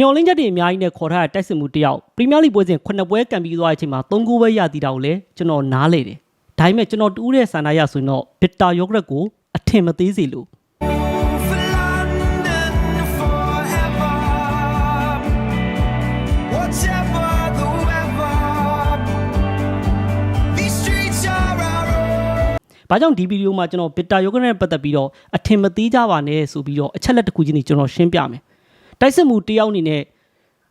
မျော်လင့်ချက်တွေအများကြီးနဲ့ခေါ်ထားတဲ့တိုက်စစ်မှုတစ်ယောက်ပရီးမီးယားလိပွဲစဉ်9ပွဲကန်ပြီးသွားတဲ့အချိန်မှာ3ဂိုးပဲရသေးတာကိုလည်းကျွန်တော်နားလေတယ်ဒါပေမဲ့ကျွန်တော်တူးတဲ့ဆန္ဒရဆိုရင်တော့ဘစ်တာယောဂရက်ကိုအထင်မသေးစေလို့ For London forever. Whatever the weather, these streets are our own. ။ဘာကြောင့်ဒီဗီဒီယိုမှာကျွန်တော်ဘစ်တာယောဂနဲ့ပတ်သက်ပြီးတော့အထင်မသေးကြပါနဲ့ဆိုပြီးတော့အချက်လက်တစ်ခုချင်းကြီးကျွန်တော်ရှင်းပြမယ်။ တိုက်စစ်မှုတစ်ယောက်အနေနဲ့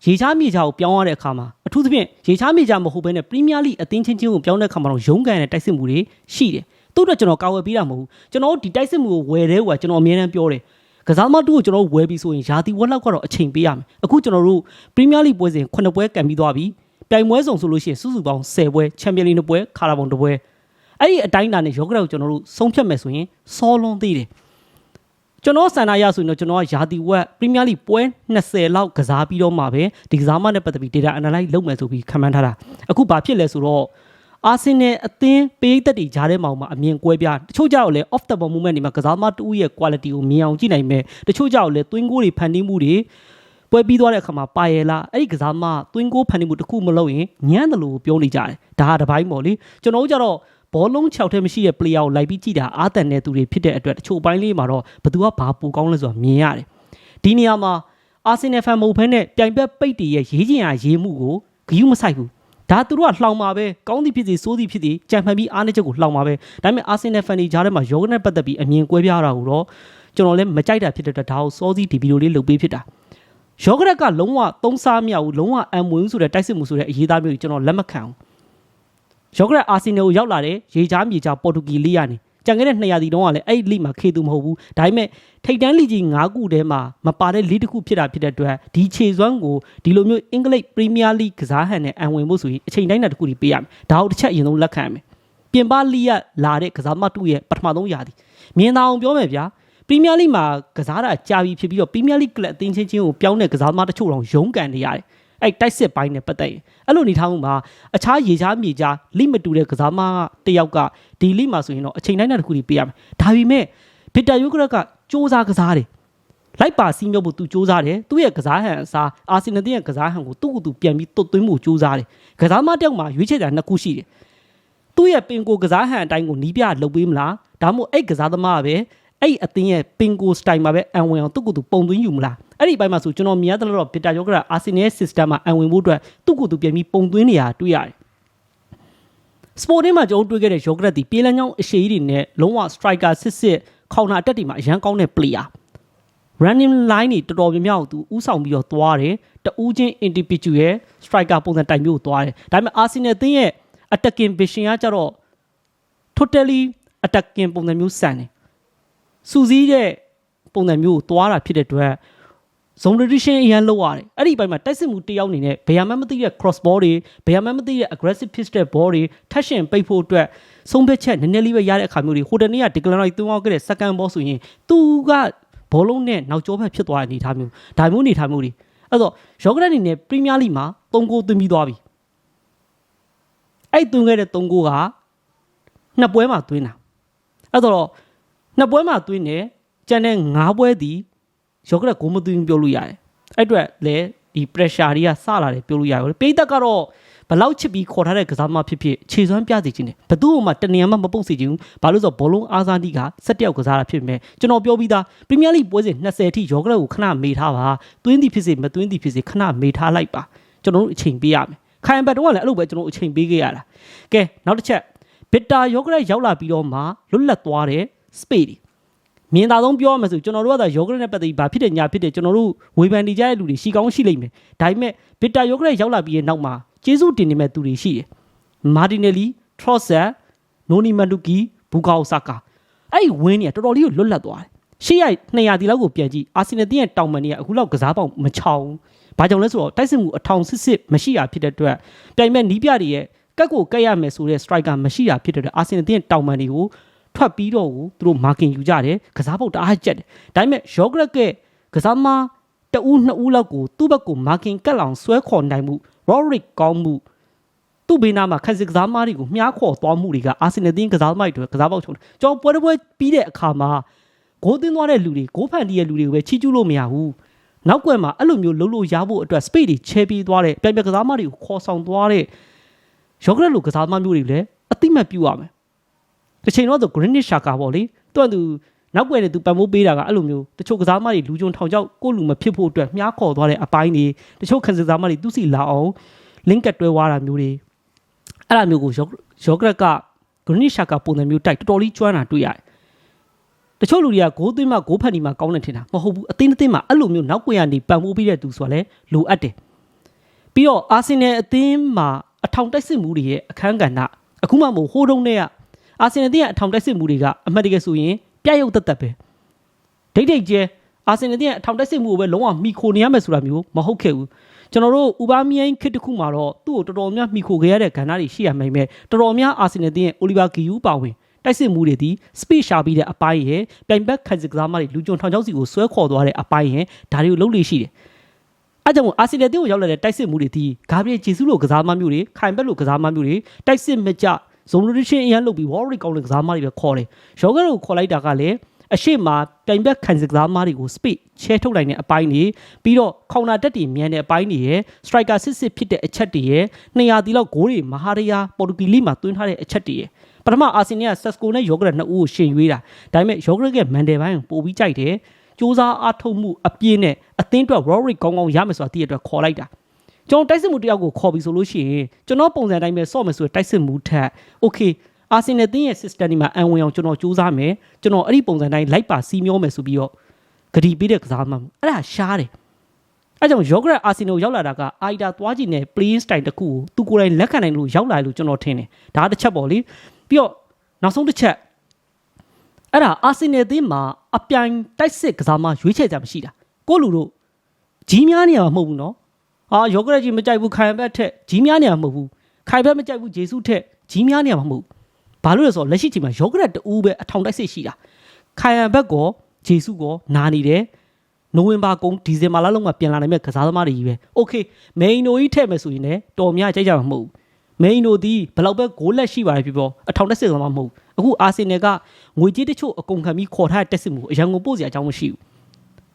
ရေချားမြေချာကိုပြောင်းရတဲ့အခါမှာအထူးသဖြင့်ရေချားမြေချာမဟုတ်ဘဲနဲ့ပရီးမီးယားလိအသင်းချင်းချင်းကိုပြောင်းတဲ့အခါမှာတော့ရုန်းကန်တဲ့တိုက်စစ်မှုတွေရှိတယ်။သူ့အတွက်ကျွန်တော်ကာဝယ်ပေးတာမဟုတ်ဘူး။ကျွန်တော်တို့ဒီတိုက်စစ်မှုကိုဝယ်တဲ့ဟိုကကျွန်တော်အမြဲတမ်းပြောတယ်။ကစားမတူကိုကျွန်တော်တို့ဝယ်ပြီးဆိုရင်ယာတီဝက်လောက်ကတော့အချိန်ပေးရမယ်။အခုကျွန်တော်တို့ပရီးမီးယားလိပွဲစဉ်9ပွဲကန်ပြီးသွားပြီ။ပြိုင်ပွဲစုံဆိုလို့ရှိရင်စုစုပေါင်း10ပွဲချန်ပီယံလိ2ပွဲခါရာဘုံ2ပွဲအဲ့ဒီအတိုင်းအတာနဲ့ယောဂရက်ကိုကျွန်တော်တို့ဆုံးဖြတ်မယ်ဆိုရင်စောလွန်သေးတယ် ကျွန်တော်ဆန္ဒရဆိုရင်တော့ကျွန်တော်ကယာတီဝက်ပရီးမီးယားလိပွဲ20လောက်ကစားပြီးတော့မှပဲဒီကစားမနဲ့ပတ်သက်ပြီး data analyze လုပ်မယ်ဆိုပြီးခန့်မှန်းထားတာအခုဘာဖြစ်လဲဆိုတော့အာဆင်နယ်အသင်းပေးသက်တွေကြားထဲမှာမှအမြင်ကွဲပြားတချို့ကြောက်လဲ off the ball movement တွေမှာကစားမတူရဲ့ quality ကိုမြင်အောင်ကြည့်နိုင်မယ်တချို့ကြောက်လဲ twin goal တွေဖန်တီးမှုတွေပွဲပြီးသွားတဲ့အခါမှာပါရလားအဲ့ဒီကစားမ twin goal ဖန်တီးမှုတစ်ခုမလုပ်ရင်ညံ့တယ်လို့ပြောနေကြတယ်ဒါကတစ်ပိုင်းပေါ့လေကျွန်တော်တို့ကြတော့ ဘောလုံး6ထဲမရှိတဲ့ player ကိုလိုက်ပြီးကြည့်တာအာတန်တဲ့သူတွေဖြစ်တဲ့အတွက်တချို့ပိုင်းလေးမှာတော့ဘယ်သူကဘာပူကောင်းလဲဆိုတာမြင်ရတယ်ဒီနေရာမှာအာဆင်နယ်ဖန်မဟုတ်ဘဲနဲ့ပြိုင်ဘက်ပိတ်တည်ရဲ့ရေးချင်ရရေးမှုကိုဂယုမဆိုင်ဘူးဒါသူတို့ကလှောင်ပါပဲကောင်းသည်ဖြစ်စေဆိုးသည်ဖြစ်စေကြံဖန်ပြီးအားနည်းချက်ကိုလှောင်ပါပဲဒါပေမဲ့အာဆင်နယ်ဖန်တွေကြားထဲမှာယောဂနဲ့ပတ်သက်ပြီးအမြင်ကွဲပြားတာကိုတော့ကျွန်တော်လည်းမကြိုက်တာဖြစ်တဲ့အတွက်ဒါကိုစောစီဒီဗီဒီယိုလေးလုပ်ပေးဖြစ်တာယောဂရက်ကလုံးဝသုံးစားမြောက်ဘူးလုံးဝအံမွေးဆိုတဲ့တိုက်စစ်မှုဆိုတဲ့အရေးသားမျိုးကိုကျွန်တော်လက်မခံဘူး ယောဂရက်အာဆင်နယ်ကိုရောက်လာတဲ့ရေချားမြေချာပေါ်တူဂီလိကနေကြံခဲ့တဲ့200တီတုံးကလည်းအဲ့ဒီလိမှာခေသူမဟုတ်ဘူးဒါပေမဲ့ထိတ်တန်းလိကြီး9ခုထဲမှာမပါတဲ့လိတစ်ခုဖြစ်တာဖြစ်တဲ့အတွက်ဒီခြေစွမ်းကိုဒီလိုမျိုးအင်္ဂလိပ်ပရီးမီးယားလိကစားဟန်နဲ့အံဝင်ဖို့ဆိုရင်အချိန်တိုင်းတာတစ်ခုကြီးပေးရမယ်ဒါကိုတစ်ချက်အရင်ဆုံးလက်ခံရမယ်ပြင်ပလိရလာတဲ့ကစားမတူရဲ့ပထမဆုံးရာသီမြင်သာအောင်ပြောမယ်ဗျာပရီးမီးယားလိမှာကစားတာကြာပြီဖြစ်ပြီးတော့ပရီးမီးယားလိကလပ်အသင်းချင်းချင်းကိုပြောင်းတဲ့ကစားသမားတချို့တော့ရုန်းကန်နေရတယ် အဲ့တိုက်စစ်ပိုင်းနဲ့ပတ်သက်ရင်အဲ့လိုနေထားမှုမှာအခြားရေချားမြေချားလိမတူတဲ့ကစားမတယောက်ကဒီလိမှာဆိုရင်တော့အချိန်တိုင်းတစ်ခုကြီးပေးရမယ်ဒါပေမဲ့ဗစ်တာယိုကရက်ကစူးစမ်းကစားတယ်လိုက်ပါစီးမြုပ်ဖို့သူစူးစမ်းတယ်သူ့ရဲ့ကစားဟန်အစားအာဆင်နယ်ရဲ့ကစားဟန်ကိုသူ့ကိုယ်သူပြန်ပြီးတုတ်သွင်းဖို့စူးစမ်းတယ်ကစားမတယောက်မှာရွေးချယ်တာနှစ်ခုရှိတယ်သူ့ရဲ့ပင်ကိုကစားဟန်အတိုင်းကိုနီးပြလှုပ်ပေးမလားဒါမှမဟုတ်အဲ့ကစားသမားကပဲ အဲ့အသင်းရဲ့ပင်ကိုစတိုင်မှာပဲအံဝင်အောင်သူ့ကိုယ်သူပုံသွင်းယူမလားအဲ့ဒီဘက်မှာဆိုကျွန်တော်မြင်ရတယ်လို့တော့ဗစ်တာယောဂရာအာဆင်နယ် system မှာအံဝင်ဖို့အတွက်သူ့ကိုယ်သူပြန်ပြီးပုံသွင်းနေတာတွေ့ရတယ်စပိုတင်းမှာကျွန်တော်တွေ့ခဲ့တဲ့ယောဂရက်ဒီပြေးလန်းချောင်းအရှိကြီးတွေနဲ့လုံးဝ striker စစ်စစ်ခေါင်းနာတက်တွေမှာအရန်ကောင်းတဲ့ player running line တွေတော်တော်များများကိုသူဥဆောင်ပြီးတော့သွားတယ်တူးချင်း individual striker ပုံစံတိုင်မျိုးကိုသွားတယ်ဒါပေမဲ့ Arsenal အသင်းရဲ့ attacking vision ကကြတော့ totally attacking ပုံစံမျိုးစံတယ် စူးစီးတဲ့ပုံစံမျိုးကိုသွားတာဖြစ်တဲ့အတွက် zone rotation အရင်လောက်ရတယ်အဲ့ဒီဘက်မှာတိုက်စစ်မှုတစ်ယောက်အနေနဲ့ဘယ်ဟာမှမသိတဲ့ cross ball တွေဘယ်ဟာမှမသိတဲ့ aggressive pitch တဲ့ ball တွေထက်ရှင်ပိတ်ဖို့အတွက်ဆုံးဖြတ်ချက်နည်းနည်းလေးပဲရတဲ့အခါမျိုးတွေဟိုတနေ့က decline သွင်းအောင်ခဲ့တဲ့ second ball ဆိုရင်သူကဘောလုံးနဲ့နောက်ကျောဘက်ဖြစ်သွားတဲ့အနေအထားမျိုးဒါမျိုးအနေအထားမျိုးတွေအဲ့တော့ယောဂရက်အနေနဲ့ Premier League မှာ3ဂိုးသွင်းပြီးသွားပြီအဲ့သွင်းခဲ့တဲ့3ဂိုးကနှစ်ပွဲမှာသွင်းတာအဲ့တော့ နှစ်ပွဲမှာသွင်းတယ်ကျန်တဲ့9ပွဲသည်ယောဂရက်ကိုမသွင်းဘူးပြောလို့ရတယ်အဲ့အတွက်လည်းဒီ pressure တွေကစလာတယ်ပြောလို့ရတယ်ပိတ်သက်ကတော့ဘလောက်ချစ်ပြီးခေါ်ထားတဲ့ကစားမဖြစ်ဖြစ်ခြေစွမ်းပြစေခြင်းတယ်ဘသူ့မှတနေရာမှမပုတ်စေခြင်းဘူးဘာလို့ဆိုတော့ဘောလုံးအားစားတီးက၁၁ယောက်ကစားတာဖြစ်ပေမဲ့ကျွန်တော်ပြောပြီးသားပရီးမီးယားလိပွဲစဉ်20ထိယောဂရက်ကိုခဏမေးထားပါသွင်းသည်ဖြစ်စေမသွင်းသည်ဖြစ်စေခဏမေးထားလိုက်ပါကျွန်တော်တို့အချိန်ပေးရမယ်ခိုင်ဘတ်တော့ကလည်းအဲ့လိုပဲကျွန်တော်အချိန်ပေးခဲ့ရတာကဲနောက်တစ်ချက်ဘစ်တာယောဂရက်ရောက်လာပြီးတော့မှလွတ်လပ်သွားတဲ့ space မြင်သာဆုံးပြောရမယ်ဆိုကျွန်တော်တို့ကသာယောဂရက်နဲ့ပတ်သက်ပြီးဘာဖြစ်တယ်ညာဖြစ်တယ်ကျွန်တော်တို့ဝေဖန်နေကြတဲ့လူတွေရှိကောင်းရှိလိမ့်မယ်ဒါပေမဲ့ဗစ်တာယောဂရက်ရောက်လာပြီးရဲ့နောက်မှာကျေးဇူးတင်နေမဲ့သူတွေရှိတယ်မာတီနယ်လီထရော့ဆက်နိုနီမန်ဒူကီဘူကာအိုဆာကာအဲ့ဒီဝင်းเนี่ยတော်တော်လေးကိုလွတ်လပ်သွားတယ်ရှေ့ရ200တီလောက်ကိုပြန်ကြည့်အာဆင်နယ်တင်းရဲ့တောင်မန်တွေကအခုလောက်ကစားပေါက်မချောင်းဘာကြောင့်လဲဆိုတော့တိုက်စစ်မှုအထောင်စစ်စစ်မရှိတာဖြစ်တဲ့အတွက်ပြိုင်မဲ့နီးပြတွေရဲ့ကက်ကိုကက်ရမယ်ဆိုတဲ့ striker မရှိတာဖြစ်တဲ့အတွက်အာဆင်နယ်တင်းရဲ့တောင်မန်တွေကို ထွက်ပြီးတော့ကိုသူတို့ marking ယူကြတယ်ကစားပုတ်တအားကြက်တယ်ဒါပေမဲ့ယောဂရက်ကကစားမတဦးနှစ်ဦးလောက်ကိုသူ့ဘက်ကို marking ကတ်လောင်ဆွဲခေါ်နိုင်မှု Rodrick ကောင်းမှုသူ့ဘေးနားမှာခက်စစ်ကစားမတွေကိုမြားခေါ်သွားမှုတွေကအာဆင်နယ်တင်းကစားသမားတွေကစားပေါက်ချုံတယ်ကျွန်တော်ပွဲတစ်ပွဲပြီးတဲ့အခါမှာဂိုးသွင်းသွားတဲ့လူတွေဂိုးဖန်တီးတဲ့လူတွေကိုပဲချီးကျူးလို့မရဘူးနောက်ကွယ်မှာအဲ့လိုမျိုးလုံးလို့ရဖို့အတွက် space တွေချဲပြီးသွားတဲ့ပြိုင်ပြကစားမတွေကိုခေါ်ဆောင်သွားတဲ့ယောဂရက်လိုကစားသမားမျိုးတွေလည်းအတိမတ်ပြုရမယ် တစ်ချိန်တော့သူ Greenwich Shaka ပေါ့လေသူကသူနောက်ကွယ်နဲ့သူပံမိုးပေးတာကအဲ့လိုမျိုးတချို့ကစားသမားတွေလူကြုံထောင်ချောက်ကိုယ့်လူမဖြစ်ဖို့အတွက်မြားခေါ်သွားတဲ့အပိုင်းတွေတချို့ခံစားသမားတွေသူစီလာအောင် link ကတွဲသွားတာမျိုးတွေအဲ့ဒါမျိုးကိုယောယောဂရက်က Greenwich Shaka ပုံစံမျိုးတိုက်တော်တော်လေးကျွမ်းတာတွေ့ရတယ်တချို့လူတွေကဂိုးသွင်းမှဂိုးဖန်ဒီမှကောင်းတယ်ထင်တာမဟုတ်ဘူးအသင်းအသင်းမှာအဲ့လိုမျိုးနောက်ကွယ်ကနေပံမိုးပြီးတဲ့သူဆိုတာလည်းလိုအပ်တယ်ပြီးတော့အာဆင်နယ်အသင်းမှာအထောင်တိုက်စစ်မှုတွေရဲ့အခန်းကဏ္ဍအခုမှမဟုတ်ဟိုးတုန်းနဲ့က အာဆင်နယ်အသင်းရဲ့အထောင်တိုက်စစ်မှုတွေကအမှတ်တကယ်ဆိုရင်ပြတ်ရုပ်သက်သက်ပဲဒိတ်ဒိတ်ကျဲအာဆင်နယ်အသင်းရဲ့အထောင်တိုက်စစ်မှုကိုပဲလုံးဝမိခိုနေရမယ်ဆိုတာမျိုးမဟုတ်ခဲ့ဘူးကျွန်တော်တို့ဥပါမီယန်ခစ်တစ်ခုမှာတော့သူ့ကိုတော်တော်များမိခိုခဲ့ရတဲ့ကဏ္ဍတွေရှိရမယ်မဲ့တော်တော်များအာဆင်နယ်အသင်းရဲ့အိုလီဗာဂီယူပါဝင်တိုက်စစ်မှုတွေဒီစပစ်ရှာပြီးတဲ့အပိုင်းရဲ့ပြိုင်ဘက်ခံစစ်ကစားမတွေလူကြုံထောင်ချောက်စီကိုဆွဲခေါ်သွားတဲ့အပိုင်းရဲ့ဒါတွေကိုလုပ်လို့ရှိတယ်အဲကြောင့်မို့အာဆီနယ်တင်းကိုရောက်လာတဲ့တိုက်စစ်မှုတွေဒီဂါဘရီယယ်ဂျေဆုလိုကစားမမျိုးတွေခိုင်ဘက်လိုကစားမမျိုးတွေတိုက်စစ်မကြ ဇုံလိုရရှင်အရန်လုပ်ပြီးဝေါ်ရီကောင်းတဲ့ကစားမတွေပဲခေါ်တယ်ရောဂါကိုခေါ်လိုက်တာကလည်းအရှိမပြိုင်ဘက်ခံစစ်ကစားမတွေကိုစပစ်ချဲထုတ်လိုက်တဲ့အပိုင်းတွေပြီးတော့ခေါင်နာတက်တွေမြန်တဲ့အပိုင်းတွေရယ်စထရိုက်ကာစစ်စစ်ဖြစ်တဲ့အချက်တွေရယ်200တီလောက်ဂိုးတွေမဟာရယာပေါ်တူဂီလိမှာတွင်းထားတဲ့အချက်တွေရယ်ပထမအာဆင်နယ်ကဆက်စကိုနဲ့ယောဂရက်နှစ်ဦးကိုရှင်ရွေးတာဒါပေမဲ့ယောဂရက်ကမန်တယ်ပိုင်းကိုပို့ပြီးကြိုက်တယ်စူးစမ်းအားထုတ်မှုအပြည့်နဲ့အသင်းအတွက် Rory ကောင်းကောင်းရမယ်ဆိုတာသိရတဲ့အတွက်ခေါ်လိုက်တာ ကျွန်တော်တိုက်စစ်မှုတယောက်ကိုခေါ်ပြီးဆိုလို့ရှိရင်ကျွန်တော်ပုံစံတိုင်းပဲဆော့မယ်ဆိုရင်တိုက်စစ်မှုထက် okay အာဆင်နယ်တင်းရဲ့ system ဒီမှာအံဝင်အောင်ကျွန်တော်စူးစမ်းမယ်ကျွန်တော်အဲ့ဒီပုံစံတိုင်းလိုက်ပါစီမျောမယ်ဆိုပြီးတော့ဂရီပေးတဲ့ကစားမှအဲ့ဒါရှားတယ်အဲ့ကြောင့်ယောဂရက်အာဆင်နယ်ရောက်လာတာကအိုက်တာသွားကြည့်နေ playing style တစ်ခုကိုသူကိုယ်တိုင်လက်ခံနိုင်လို့ရောက်လာလို့ကျွန်တော်ထင်တယ်ဒါတစ်ချက်ပေါ့လေပြီးတော့နောက်ဆုံးတစ်ချက်အဲ့ဒါအာဆင်နယ်အသင်းမှာအပြိုင်တိုက်စစ်ကစားမရွေးချယ်ကြမရှိတာကိုလူတို့ကြီးများနေရမှာမဟုတ်ဘူးနော် ဟာယောဂရက်ကြီးမကြိုက်ဘူးခိုင်ဘက်ထက်ကြီးများနေရမှာမဟုတ်ဘူးခိုင်ဘက်မကြိုက်ဘူးဂျေဆုထက်ကြီးများနေရမှာမဟုတ်ဘူးဘာလို့လဲဆိုတော့လက်ရှိချိန်မှာယောဂရက်တူပဲအထောင်တိုက်စစ်ရှိတာခိုင်ဘက်ကောဂျေဆုကောနာနေတယ်နိုဝင်ဘာကုန်ဒီဇင်ဘာလလုံးမှာပြန်လာနိုင်မဲ့ကစားသမားတွေကြီးပဲโอเคမိန်နိုကြီးထည့်မယ်ဆိုရင်လည်းတော်များကြိုက်ကြမှာမဟုတ်ဘူးမိန်နိုဒီဘယ်လောက်ပဲဂိုးလက်ရှိပါတယ်ဖြစ်ပေါ်အထောင်တက်စစ်သမားမဟုတ်ဘူးအခုအာဆင်နယ်ကငွေကြေးတချို့အကုန်ခံပြီးခေါ်ထားတဲ့တက်စစ်မှုအရန်ကိုပို့စရာအကြောင်းမရှိဘူး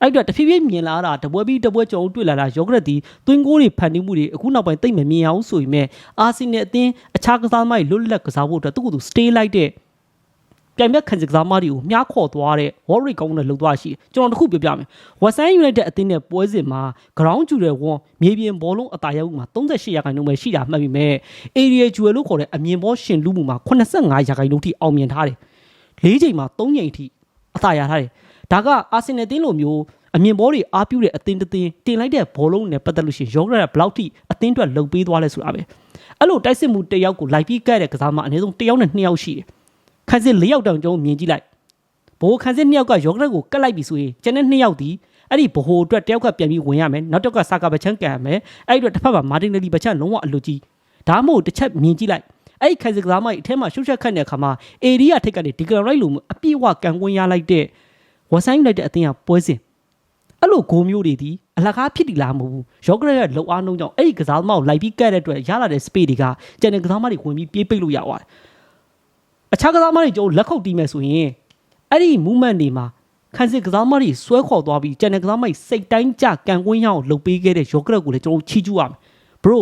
အဲ့တော့တဖြည်းဖြည်းမြင်လာတာတပွဲပြီးတပွဲကြောင်တွေ့လာတာယောဂရက်ဒီသွင်းကိုးတွေဖန်တီးမှုတွေအခုနောက်ပိုင်းတိတ်မမြင်အောင်ဆိုရင်မဲ့အာဆင်နယ်အသင်းအခြားကစားသမားတွေလွတ်လပ်ကစားဖို့အတွက်သူ့ကိုယ်သူ stay လိုက်တဲ့ပြိုင်ဘက်ခံစစ်ကစားမတွေကိုမြားခေါ်သွားတဲ့ Warrior ကောင်းတဲ့လှုပ်သွားရှိတယ်ကျွန်တော်တခုပြောပြမယ် Western United အသင်းနဲ့ပွဲစဉ်မှာ ground ကျူတဲ့ဝန်မြေပြင်ဘောလုံးအသာရောက်မှုမှာ38ရာခိုင်နှုန်းပဲရှိတာမှတ်ပြီးမဲ့ area jewel လို့ခေါ်တဲ့အမြင်ဘောရှင်လူမှုမှာ85ရာခိုင်နှုန်းထိအောင်မြင်ထားတယ်၄ချိန်မှာ3ချိန်ထိအသာရထားတယ် ဒါကအာဆင်နယ်တင်းလိုမျိုးအမြင်ဘောတွေအားပြုတဲ့အသင်းတစ်သင်းတင်လိုက်တဲ့ဘောလုံးနဲ့ပတ်သက်လို့ရှိရင်ယောဂရကဘယ်လောက်ထိအသင်းအတွက်လုံပေးသွားလဲဆိုတာပဲအဲ့လိုတိုက်စစ်မှုတစ်ယောက်ကိုလိုက်ပြီးကဲတဲ့ကစားမအနည်းဆုံးတစ်ယောက်နဲ့နှစ်ယောက်ရှိတယ်ခန်းစစ်၄ယောက်တောင်ကျုံမြင်ကြည့်လိုက်ဘိုးခန်းစစ်နှစ်ယောက်ကယောဂရက်ကိုကတ်လိုက်ပြီဆိုရင်ကျန်တဲ့နှစ်ယောက်ဒီအဲ့ဒီဘိုးအတွက်တယောက်ကပြန်ပြီးဝင်ရမယ်နောက်တစ်ယောက်ကစာကာပချန်ကန်ရမယ်အဲ့ဒီအတွက်တစ်ဖက်မှာမာတင်နယ်လီပချန်လုံးဝအလူကြီးဒါမှမဟုတ်တစ်ချက်မြင်ကြည့်လိုက်အဲ့ဒီခန်းစစ်ကစားမကြီးအထက်မှာရှုပ်ချက်ခတ်တဲ့အခါမှာအေရီယာထိတ်ကနေဒီကရိုက်လိုအပြည့်ဝကန်ကွင်းရလိုက်တဲ့ ဝဆိုင်လိုက်တဲ့အသင်းကပွဲစဉ်အဲ့လိုဂိုးမျိုးတွေဒီအလကားဖြစ်တည်လာမဟုတ်ဘူးယောဂရက်ရဲ့လုံအားနှုံးကြောင့်အဲ့ဒီကစားသမားကိုလိုက်ပြီးကဲတဲ့အတွက်ရလာတဲ့ space တွေကကျန်တဲ့ကစားသမားတွေဝင်ပြီးပြေးပိတ်လို့ရသွားတယ်အခြားကစားသမားတွေကျုံလက်ခုပ်တီးမယ်ဆိုရင်အဲ့ဒီ movement တွေမှာခန်းစစ်ကစားသမားတွေဆွဲခေါ်သွားပြီးကျန်တဲ့ကစားသမားတွေစိတ်တိုင်းကြကန်ကွင်းရအောင်လှုပ်ပေးခဲ့တဲ့ယောဂရက်ကိုလည်းကျွန်တော်ချီးကျူးရမယ် bro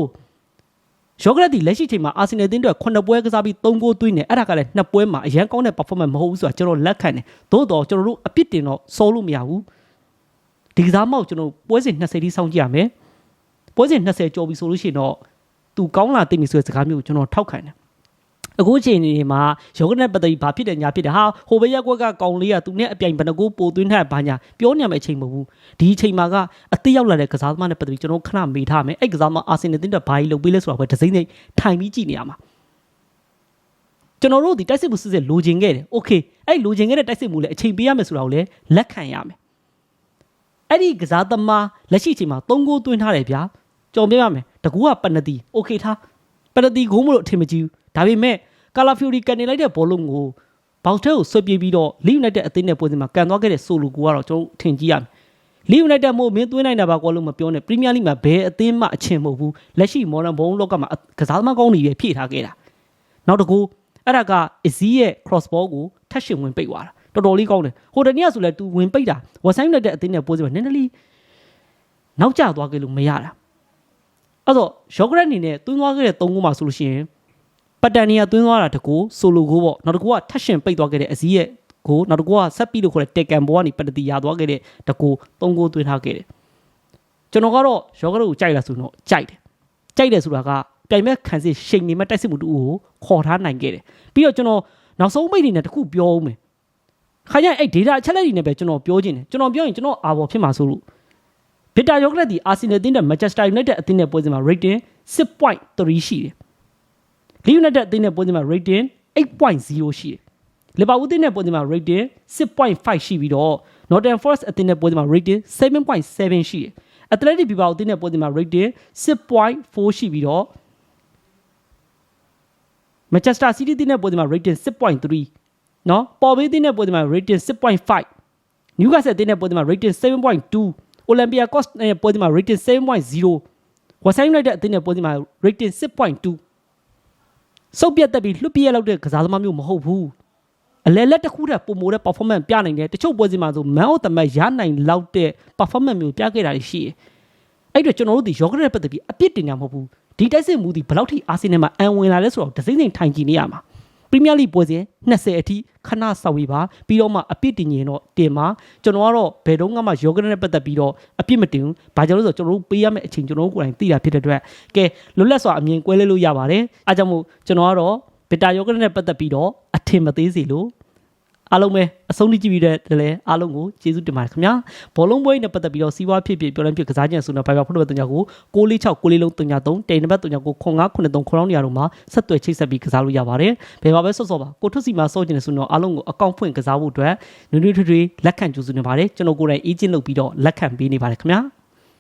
ယောဂရက်ဒီလက်ရှိချိန်မှာအာဆင်နယ်တင်းအတွက်9ပွဲကစားပြီး3ဂိုးသွင်းနေအဲ့ဒါကလည်းနှစ်ပွဲမှာအရန်ကောင်းတဲ့ performance မဟုတ်ဘူးဆိုတာကျွန်တော်လက်ခံတယ်သို့တော့ကျွန်တော်တို့အပြစ်တင်တော့စိုးလို့မရဘူးဒီကစားမောက်ကျွန်တော်ပွဲစဉ်20တိစောင့်ကြည့်ရမယ်ပွဲစဉ်20ကျော်ပြီဆိုလို့ရှိရင်တော့သူကောင်းလာသိပြီဆိုတဲ့စကားမျိုးကိုကျွန်တော်ထောက်ခံတယ် အခုအချိန်ဒီမှာယောဂနဲ့ပတ်သက်ပြီးဘာဖြစ်တယ်ညာဖြစ်တယ်ဟာဟိုဘက်ရက်ကွက်ကကောင်လေးကသူနဲ့အပြိုင်ဘယ်နှကိုပိုသွင်းထားဘာညာပြောညံမယ့်အချိန်မဟုတ်ဘူးဒီအချိန်မှာကအသေးရောက်လာတဲ့ကစားသမားနဲ့ပတ်သက်ပြီးကျွန်တော်ခဏမေးထားမယ်အဲ့ကစားသမားအာဆင်နယ်တင်းတက်ဘာကြီးလုပ်ပေးလဲဆိုတာပဲဒစိမ့်နေထိုင်ပြီးကြည့်နေရမှာကျွန်တော်တို့ဒီတိုက်စစ်မှုစစ်စစ်လိုချင်ခဲ့တယ်โอเคအဲ့လိုချင်ခဲ့တဲ့တိုက်စစ်မှုလည်းအချိန်ပေးရမယ်ဆိုတာကိုလည်းလက်ခံရမယ်အဲ့ဒီကစားသမားလက်ရှိအချိန်မှာ၃ဂိုးသွင်းထားတယ်ဗျာကြော်ပြရမယ်တကူကပနတီโอเคထားပနတီဂိုးမလို့အထင်မကြီးဘူးဒါပေမဲ့ ကာလာဖျူရီကန်နေလိုက်တဲ့ဘောလုံးကိုဘောက်ထဲကိုဆွဲပြေးပြီးတော့လီယူနိုက်တက်အသင်းနဲ့ပွဲစဉ်မှာကန်သွားခဲ့တဲ့ဆိုလိုကိုကတော့ကျွန်တော်ထင်ကြည့်ရမယ်လီယူနိုက်တက်မို့မင်းသွင်းနိုင်တာပါကောလို့မပြောနဲ့ပရီးမီးယားလိမှာဘယ်အသင်းမှအချင်မဟုတ်ဘူးလက်ရှိမော်ဒန်ဘုံလောကမှာကစားသမားကောင်းတွေပဲဖြည့်ထားခဲ့တာနောက်တကူအဲ့ဒါကအဇီးရဲ့ cross ball ကိုထက်ရှင်ဝင်ပိတ်သွားတာတော်တော်လေးကောင်းတယ်ဟိုတနေ့ကဆိုလဲ तू ဝင်ပိတ်တာဝဆိုင်လိုက်တဲ့အသင်းနဲ့ပွဲစဉ်မှာနည်းနည်းလေးနောက်ကျသွားခဲ့လို့မရတာအဲ့တော့ယောဂရက်အနေနဲ့သွင်းသွားခဲ့တဲ့၃ခုမှဆိုလို့ရှိရင် ပတ်တန်နီကသွင်းသွားတာတကူဆိုလိုကိုပေါ့နောက်တစ်ခုကထက်ရှင်ပိတ်သွားခဲ့တဲ့အစည်းရဲ့ကိုနောက်တစ်ခုကဆက်ပြီးလို့ခေါ်တဲ့တေကန်ဘောကနေပတတိရသွားခဲ့တဲ့တကူ၃ခုသွင်းထားခဲ့တယ်ကျွန်တော်ကတော့ယောဂရက်ကိုကြိုက်လာဆိုတော့ကြိုက်တယ်ကြိုက်တယ်ဆိုတာကပြိုင်မဲ့ခံစစ်ရှိန်နေမဲ့တိုက်စစ်မှုတူကိုခေါ်ထားနိုင်ခဲ့တယ်ပြီးတော့ကျွန်တော်နောက်ဆုံးမိတ်အနေနဲ့တခုပြောဦးမယ်ခါကျရင်အဲ့ data အချက်လက်တွေနဲ့ပဲကျွန်တော်ပြောခြင်းတယ်ကျွန်တော်ပြောရင်ကျွန်တော်အာဘော်ဖြစ်မှာဆိုလို့ဗစ်တာယောဂရက်ဒီအာဆင်နယ်အသင်းနဲ့မန်ချက်စတာယူနိုက်တက်အသင်းနဲ့ပွဲစဉ်မှာ rating 6.3ရှိတယ်။ လီယူနိုက်တက်အသင်းနဲ့ပွဲစဉ်မှာ rating 8.0ရှိတယ်။လီဗာပူးအသင်းနဲ့ပွဲစဉ်မှာ rating 6.5ရှိပြီးတော့ Northern Forest အသင်းနဲ့ပွဲစဉ်မှာ rating 7.7ရှိတယ်။ Athletic Bilbao အသင်းနဲ့ပွဲစဉ်မှာ rating 6.4ရှိပြီးတော့ Manchester City အသင်းနဲ့ပွဲစဉ်မှာ rating 6.3နော်ပေါ်ဘေးအသင်းနဲ့ပွဲစဉ်မှာ rating 6.5 Newcastle အသင်းနဲ့ပွဲစဉ်မှာ rating 7.2 Olympiacos နဲ့ပွဲစဉ်မှာ rating 7.0 West Ham United အသင်းနဲ့ပွဲစဉ်မှာ rating 6.2 စုပ်ပြတ်တက်ပြီးလွတ်ပြည့်လောက်တဲ့ကစားသမားမျိုးမဟုတ်ဘူးအလဲလက်တစ်ခုတည်းပုံမိုတဲ့ performance ပြနိုင်တယ်တချို့ပွဲစဉ်မှာဆို man of the match ရနိုင်လောက်တဲ့ performance မျိုးပြခဲ့တာရှိတယ်အဲ့တော့ကျွန်တော်တို့ဒီယောဂရက်ပတ်သက်ပြီးအပြစ်တင်တာမဟုတ်ဘူးဒီတိုက်စစ်မှုဒီဘယ်လောက်ထိအာဆင်နယ်မှာအန်ဝင်လာလဲဆိုတော့ဒစိမ့်စိမ့်ထိုင်ကြည့်နေရမှာ ပရီးမီးယားလိပွဲစဉ်20အထိခဏဆောက်ဝေးပါပြီးတော့မှအပြစ်တင်ရင်တော့တင်ပါကျွန်တော်ကတော့ဘယ်တော့မှယောဂနဲ့ပတ်သက်ပြီးတော့အပြစ်မတင်ဘူးဘာကြောင့်လဲဆိုတော့ကျွန်တော်တို့ပေးရမယ့်အချိန်ကျွန်တော်တို့ကိုယ်တိုင်သိတာဖြစ်တဲ့အတွက်ကဲလွတ်လပ်စွာအမြင်ကွဲလဲလို့ရပါတယ်အားကြောင့်မို့ကျွန်တော်ကတော့ဗီတာယောဂနဲ့ပတ်သက်ပြီးတော့အထင်မသေးစေလို့ အားလုံးပဲအဆုံးထိကြည့်ပြီးတဲ့တည်းအားလုံးကိုကျေးဇူးတင်ပါတယ်ခင်ဗျာဘောလုံးပွဲနဲ့ပတ်သက်ပြီးတော့စီးပွားဖြစ်ဖြစ်ပြောလမ်းဖြစ်ကစားခြင်းဆိုတော့ဘိုင်ဘာဖုန်းနံပါတ်3ကို646 6လေးလုံး303တိန်နံပါတ်3ကို0993 9နေရာတို့မှာဆက်သွယ်ချိတ်ဆက်ပြီးကစားလို့ရပါတယ်ဘယ်မှာပဲဆော့ဆော့ပါကိုထွတ်စီမှာဆော့ခြင်းနဲ့ဆိုတော့အားလုံးကိုအကောင့်ဖွင့်ကစားဖို့အတွက်နွေးနွေးထွေးထွေးလက်ခံကြိုးစုနေပါတယ်ကျွန်တော်ကိုယ်တိုင်အေးဂျင့်လုပ်ပြီးတော့လက်ခံပေးနေပါတယ်ခင်ဗျာ